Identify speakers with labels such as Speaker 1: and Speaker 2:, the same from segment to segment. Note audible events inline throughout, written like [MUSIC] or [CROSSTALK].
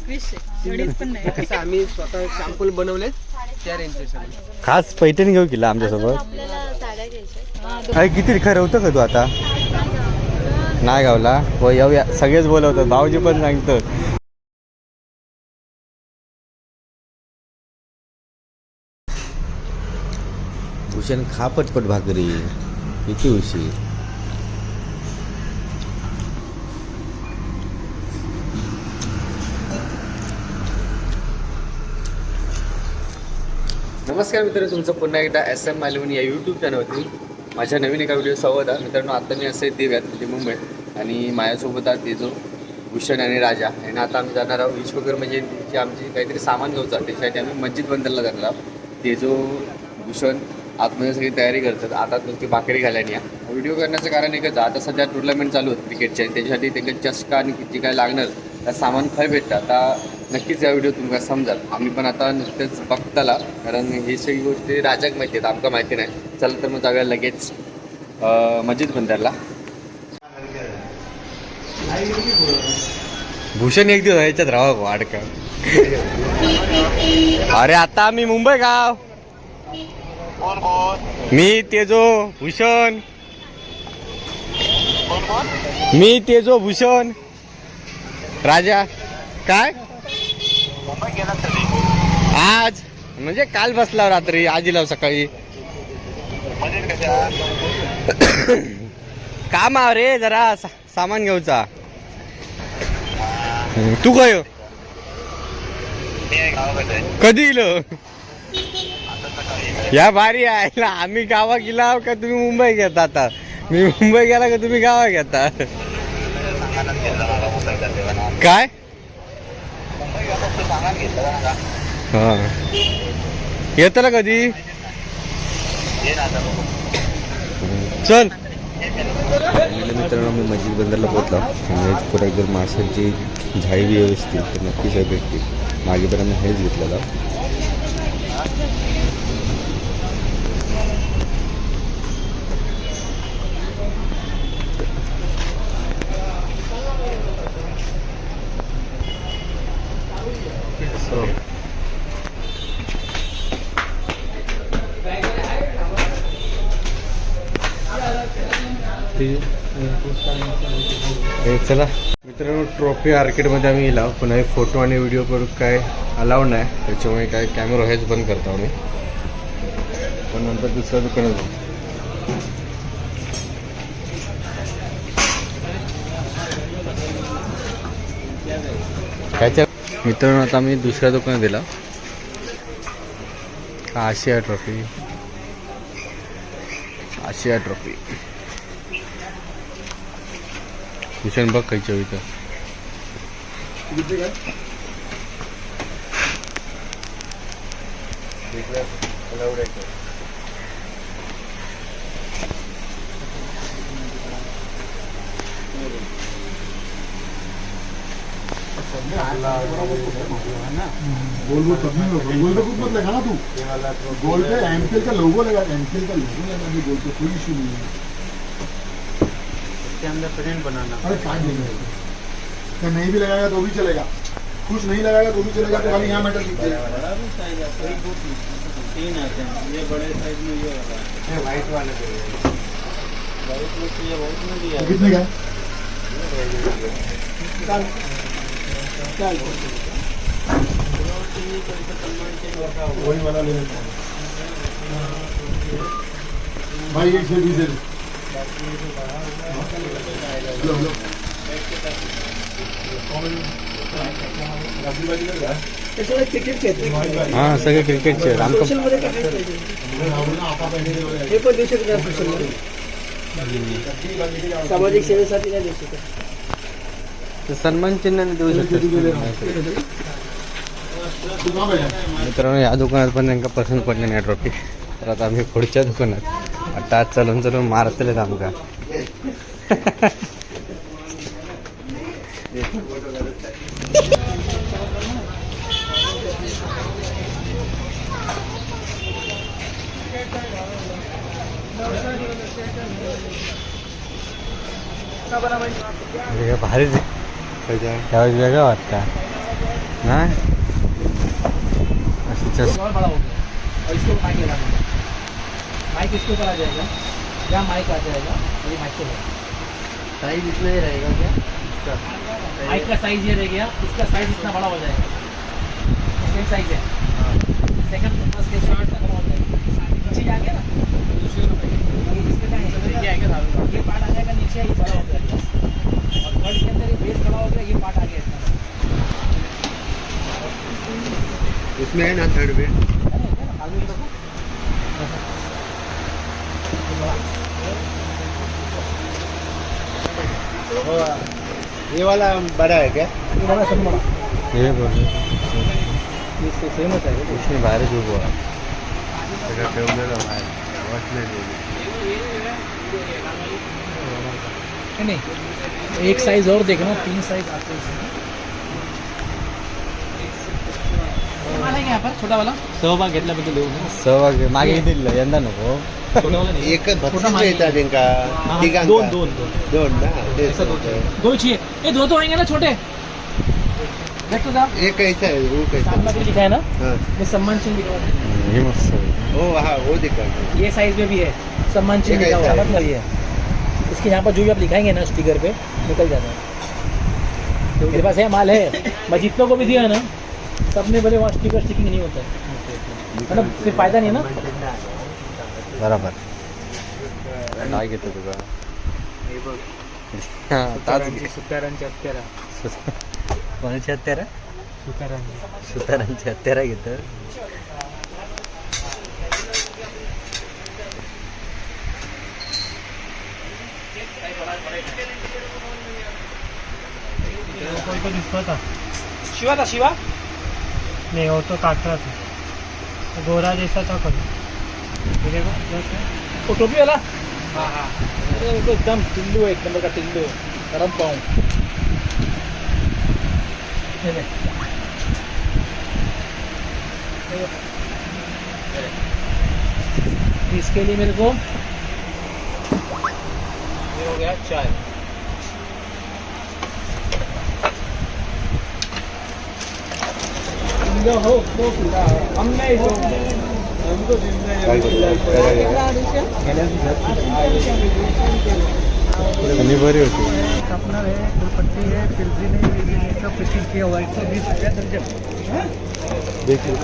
Speaker 1: एकवीसशे एवढीच पण नाही.
Speaker 2: कसं आम्ही स्वतः शॅम्पूल बनवलेत. त्या रेंजचे सगळे
Speaker 3: खास पैठणी घेऊ केला आमच्यासोबत
Speaker 1: आपल्याला साड्या घ्यायच्या
Speaker 3: अरे किती खरवतं का तू आता? नाही गावला. हो येऊया. सगळेच बोलवतात. भाऊजी पण सांगतो भूषण खा पटपट भाकरी. किती उशीर.
Speaker 2: नमस्कार मित्रांनो तुमचं पुन्हा एकदा एस एम मालवणी या यूट्यूब चॅनलवरती माझ्या नवीन एका व्हिडिओ स्वागत आहे मित्रांनो आता मी असे देव्यात म्हणजे मुंबईत आणि माझ्यासोबत आहे ते जो भूषण आणि राजा. आणि आता आम्ही जाणार आहोत. विश्वकर्मा म्हणजे जयंतीची आमची काहीतरी सामान घ्यायचं आहे त्याच्यासाठी आम्ही मस्जिद बंदरला जाणार आहोत. ते जो भूषण आतमध्ये सगळी तयारी करतात आता नुसती भाकरी घालायला या. व्हिडिओ करण्याचं कारण एकच आता सध्या टुर्नामेंट चालू होतं क्रिकेटचे आणि त्याच्यासाठी त्यांना चषका आणि जे काय लागणार त्या सामान खरं भेटतं. आता नक्कीच या व्हिडिओ तुम्हाला समजाल. आम्ही पण आता नुकतेच बघताला कारण ही सगळी गोष्टी राजाक माहिती आहेत आमका माहिती नाही. चला तर मग जाऊया लगेच मस्जिद बंदरला.
Speaker 3: भूषण एक दिवस याच्यात राहा हो, वाडका. अरे आता आम्ही मुंबई गाव. मी तेजो भूषण. मी तेजो भूषण. राजा काय? आज? म्हणजे काल बसला रात्री आज इलाव सकाळी. [COUGHS] काम आव रे जरा सा- सामान घेऊचा. तू काय? कधी इलो या भारी आहे. ना आम्ही गावा गेला का तुम्ही मुंबई घेता आता? मी मुंबई गेला का तुम्ही गावा घेता? काय? हा. येतं ना कधी? चल. मित्रांनो मी मस्जिद बंदरला पोहोचला. आणि पुढे जर माशांची झाळी व्यवस्थित तर नक्कीच आहे भेटतील. मागे पण आम्ही हेच घेतलेलं हे चला. मित्रांनो ट्रॉफी आर्केडमध्ये आम्ही गेला पुन्हा हे फोटो आणि व्हिडिओ करू. काय अलाव नाही. त्याच्यामुळे काय कॅमेरा हेच बंद करतो आम्ही. पण नंतर दुसऱ्या दुकानात जाऊ. त्याच्या मित्रांनो आता आम्ही दुसऱ्या दुकानात दिला Asia trophy Asia trophy Bhushan बघ खायच्या इथं
Speaker 4: गोल गोल कभी गोल पे कुछ मत लगा ना तू गोल पे का लोगो लगा एमपीएल का लोगो लगा भी गोल पे कोई इशू नहीं है अरे क्या देंगे क्या नहीं भी लगाएगा तो भी चलेगा। कुछ नहीं लगाएगा तो भी चलेगा तो खाली यहाँ मेटल दिख जाएगा
Speaker 5: तीन आते हैं। ये बड़े साइज में ये वाला है।
Speaker 4: व्हाइट वाले
Speaker 5: वाइट में तो ये वाइट में भी
Speaker 4: तो
Speaker 5: है।
Speaker 4: कितने का वही वाला ले लेते हैं। भाई एक से बीस दे दो। लो लो
Speaker 3: हां सगळे क्रिकेटचे
Speaker 6: हे पण देऊ शकत नाही सोशल सामाजिक सेवेसाठी नाही देऊ शकत.
Speaker 3: सन्मान चिन्ह देऊ शकतो. मित्रांनो या दुकानात पण त्यांना पसंत पडले नाही ट्रॉफी तर आता आम्ही पुढच्या दुकानात. आता आज चलून चलून मारतलेत आमका भारीच आहे. त्यावेळेस वेगळं वाटतं
Speaker 6: ना माइक इसके ऊपर आ जाएगा। यहाँ माइक आ जाएगा। ये माइक को साइज़ इतना ही रहेगा क्या? माइक का साइज़ ये रह गया। इसका साइज़ इतना बड़ा हो जाएगा। सेम साइज़ है। सेकंड बस के शॉर्ट तक हो जाएगा। नीचे जाएगा ना? ये इसके है। ये आएगा ये पार्ट आ जाएगा नीचे ये बड़ा हो जाएगा। और थर्ड के अंदर ये बेस खड़ा हो गया ये पार्ट आ गया इतना
Speaker 2: उसमें है ना थर्ड बेड
Speaker 4: ये वाला बड़ा है क्या
Speaker 6: ये बड़ा बड़ा
Speaker 3: हे बोल
Speaker 6: ये सेमच आहे का?
Speaker 3: उसने बाहेरच उभं आहे. सगळं ठेवलेलं बाहेर. नहीं
Speaker 6: एक साइज और देखना तीन साइज आते हैं छोटा वाला? सहभाग देऊ
Speaker 3: सहभाग मागे दिलं यंदा नको।
Speaker 6: छोटा वाला
Speaker 4: एक
Speaker 6: छोटा
Speaker 4: येतात त्यांका
Speaker 6: हाँ,
Speaker 4: तिघांका
Speaker 6: दोन दोन दोन
Speaker 4: दोन ना तेच
Speaker 6: दो दो ये तो आएँगे ना छोटे। देख तो साहब।
Speaker 4: एक कैसा है वो कैसा
Speaker 6: सामने भी लिखा है ना।
Speaker 4: हाँ।
Speaker 6: ये सम्मान है
Speaker 3: हे मस्त
Speaker 4: हाँ। वो दिखा
Speaker 6: ये साइज़ में भी है। सम्मान हुआ? मतलब ये इसके यहाँ पर जो भी आप लिखाएँगे ना स्टिकर पे निकल जाता है। मेरे पास है माल है। मैं जितनों को भी दिया है ना सब में बोले वहाँ स्टिकर स्टिकिंग नहीं होता है। मतलब फिर फायदा नहीं है ना?
Speaker 3: बरोबर। काय घेतो तुझा हा, ताच घे.
Speaker 6: सुतारांची हत्यारा
Speaker 3: कोणाची हत्यारा
Speaker 6: सुतारांची
Speaker 3: सुतारांची हत्यारा। घेतं
Speaker 6: शिवा था शिवा
Speaker 7: नहीं वो तो काटरा था। गोरा जैसा था कभी।
Speaker 6: वो टोपी वाला? हाँ हाँ। तो एकदम टिल्लू है एक नंबर का टिल्लू गरम पाऊँ। इसके लिए मेरे को ये हो गया चाय।
Speaker 3: आणि बरी होती.
Speaker 6: अपना है फुलपट्टी है पिलजी नहीं पिलजी नहीं सब फिटिंग किया हुआ है एक सौ बीस रुपया दर्जन
Speaker 3: देखील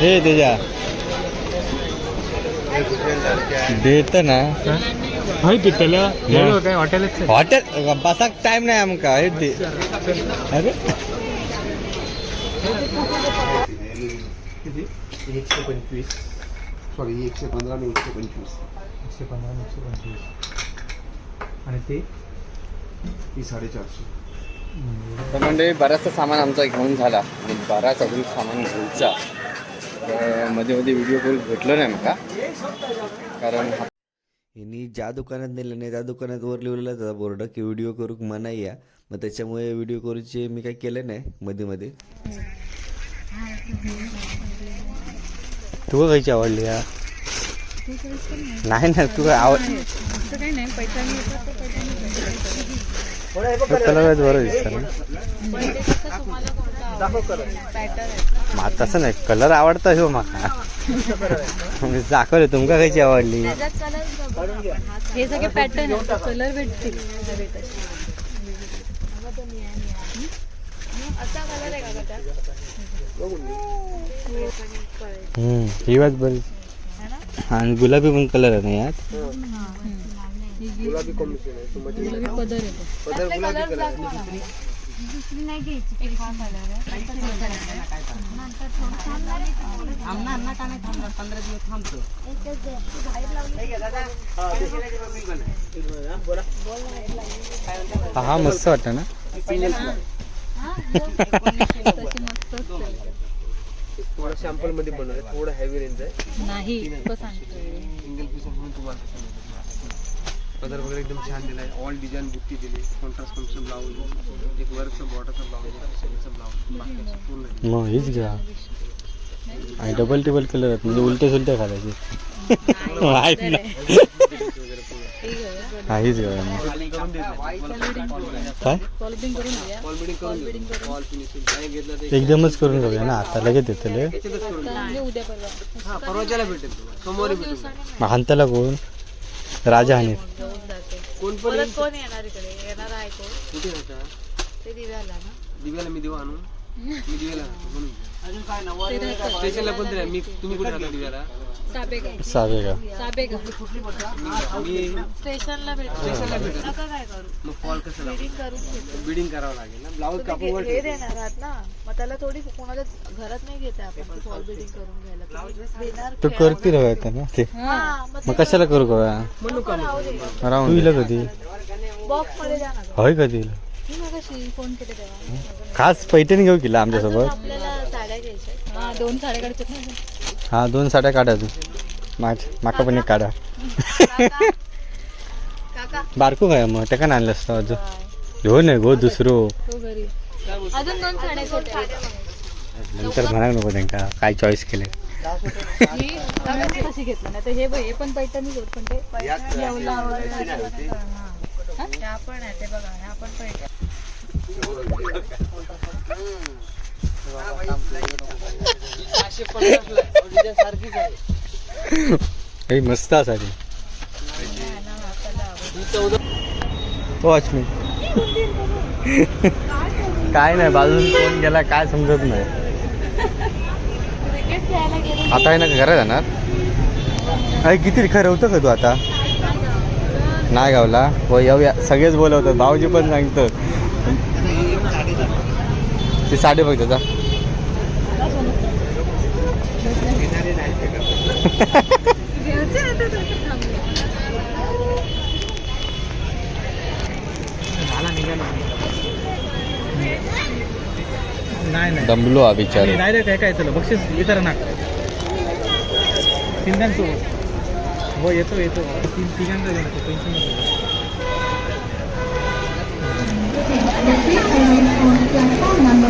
Speaker 3: हे तेजा. देत ना.
Speaker 7: काय हॉटेलच
Speaker 3: हॉटेल बसाक टाइम नाही आमका हे दे. अरे.
Speaker 4: एकशे पंचवीस. सॉरी एकशे पंधरा आणि एकशे पंचवीस.
Speaker 7: एकशे पंधरा एकशे पंचवीस. आणि ते?
Speaker 4: ती साडेचारशे.
Speaker 2: तर म्हणजे बराचसा सामान आमचा घेऊन झाला. आणि बराच अजून सामान घ्यायचा. मध्ये मध्ये व्हिडिओ करून भेटलो नाही म्हाका कारण
Speaker 8: यांनी ज्या दुकानात नेलं नाही त्या दुकानात वर लिहिलेलं त्याचा बोर्ड की व्हिडिओ करूक मनाई या. मग त्याच्यामुळे व्हिडिओ करूचे मी काही केलं नाही मध्ये मध्ये
Speaker 3: तू खायची आवडली या नाही ना तू आवड
Speaker 1: काही नाही पैठणी
Speaker 3: बरं दिसतं ना.
Speaker 1: आहे
Speaker 3: मा तसं नाही. कलर आवडता हो माका मी दाखवले तुमका खायची आवडली?
Speaker 1: कलर हे सगळे पॅटर्न आहे कलर भेटतील. हवे तसे बघा तो निळा निळा. हं? असा कलर आहे. का गं त्यात
Speaker 3: हम्म, ही वाच बरी आणि गुलाबी पण कलर आहे. ना यात
Speaker 1: गुलाबी पदर येतो
Speaker 3: हा. हा मस्त वाटतं ना? [LAUGHS]
Speaker 1: तशी मस्तच आहे.
Speaker 6: थोडं सॅम्पलमध्ये बनवलं थोडं हेवी रेंज आहे.
Speaker 1: नाही तो सांगतोय.
Speaker 6: सिंगल पीस म्हणून तुम्हाला कलर वगैरे एकदम छान दिलाय. ऑल डिझाईन बुट्टी दिली. कॉन्ट्रास्ट कॉन्ट्रास्ट ब्लाऊज एक वर्कचं बॉर्डरचं ब्लाऊज
Speaker 3: मग हीच घ्या. आणि डबल टेबल केलं जात म्हणजे उलटे सुलटे खायचे माहीत नाही. हा हीच गरज नाही. काय? एकदमच करून घेऊया ना. आता लगेच येतले
Speaker 1: आता म्हणजे
Speaker 3: कोण राजा हानी
Speaker 1: कोण येणार इकडे? येणार आहे कोण? कुठे होता ते दिव्याला ना.
Speaker 7: दिव्याला मी देऊ आणून मी दिव्याला म्हणून. स्टेशनला कोणतं आहे? मी तुम्ही कुठे राहता दिव्याला
Speaker 1: साबेगाव.
Speaker 3: सावे का
Speaker 1: साबेगाव.
Speaker 7: मी
Speaker 1: स्टेशनला भेटतो
Speaker 7: स्टेशनला भेटत.
Speaker 1: नका काय करू?
Speaker 7: मग कॉल कसं लावू?
Speaker 1: बिडिंग करून घेतो.
Speaker 7: बिडिंग करावं लागेल ना? ब्लाऊज कापून
Speaker 1: तुम्ही
Speaker 7: वर
Speaker 1: घे- हे देणार आहात ना? मग त्याला थोडी कोणाला घरात नाही घेते आपण फॉल बिडिंग करून घ्यायला. तुम्ही देणार
Speaker 3: तो करती रवा आता ना? ते.
Speaker 1: हा मग
Speaker 3: कशाला करू का?
Speaker 7: म्हणू का मग?
Speaker 3: राहून तुला कधी
Speaker 1: बॉक्समध्ये द्या ना.
Speaker 3: होय कधी
Speaker 1: मी मगाशी फोन केले तेव्हा.
Speaker 3: खास पैठणी घेऊ केला आमच्यासोबत
Speaker 1: आपल्याला हा दोन साड्या काढतात ना
Speaker 3: हा दोन साड्या काढा तू माझ माका पण एक काढा. [LAUGHS]
Speaker 1: काका?
Speaker 3: बारको काय मग? त्या का आणलं असतं अजून. घेऊ नये गो दुसरो.
Speaker 1: तो घरी. अजून दोन साड्या होत्या
Speaker 3: नंतर म्हणा नको त्यांना. काय चॉईस केले?
Speaker 1: ही नव्याने कशी घेतली ना. तर हे बघ हे पण पैठणी होत पण ते येवला वगैरे अशा हा. हा? ह्या पण आहे ते बघा ह्या पण पैठणी
Speaker 3: हे मस्त साडी वॉच मी काय नाही बाजून कोण गेला काय समजत नाही. आता आहे ना घरात जाणार. अरे किती खरं होतं का तू आता? नाही गावला. व येऊया. सगळेच बोलवतात. भाऊजी पण सांगतो ते साडे बघ त्याचा.
Speaker 7: नाही नाही
Speaker 3: दमलो हा बिचारे
Speaker 7: डायरेक्ट काय चलो बक्षीस वितरण सिंधांचो हो येतो येतो तीन तिघांचा घेऊन येतो टेन्शन नको
Speaker 9: Platform number